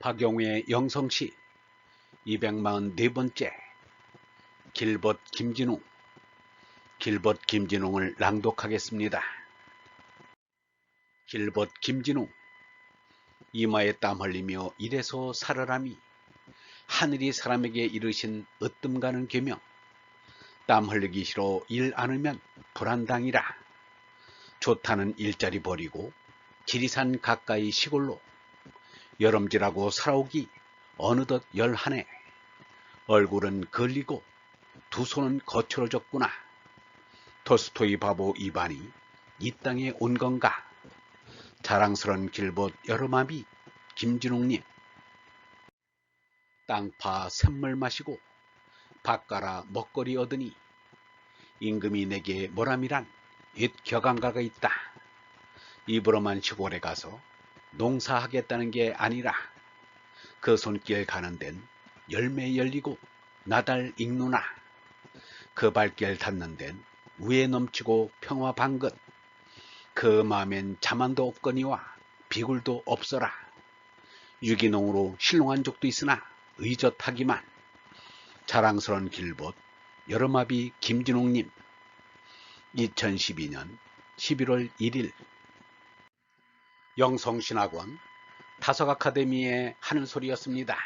박영우의 영성시 244번째 길벗 김진웅. 길벗 김진웅을 낭독하겠습니다. 길벗 김진웅. 이마에 땀 흘리며 이래서 살아람이 하늘이 사람에게 이르신 으뜸 가는 계명. 땀 흘리기 싫어 일 않으면 불안당이라. 좋다는 일자리 버리고 지리산 가까이 시골로 여름질하고 살아오기 어느덧 열하네 얼굴은 걸리고 두 손은 거칠어졌구나. 토스토이 바보 이반이 이 땅에 온 건가? 자랑스런 길벗 여름아비 김진웅님. 땅파 샘물 마시고 밥가라 먹거리 얻으니 임금이 내게 뭐람이란 옛 격안가가 있다. 입으로만 시골에 가서 농사하겠다는 게 아니라 그 손길 가는 데는 열매 열리고 나달 익누나. 그 발길 닿는 데는 우에 넘치고 평화 방긋 그 마음엔 자만도 없거니와 비굴도 없어라. 유기농으로 실롱한 적도 있으나 의젓하기만. 자랑스런 길벗 여름아비 김진웅님. 2012년 11월 1일 영성신학원 다석 아카데미의 하는 소리였습니다.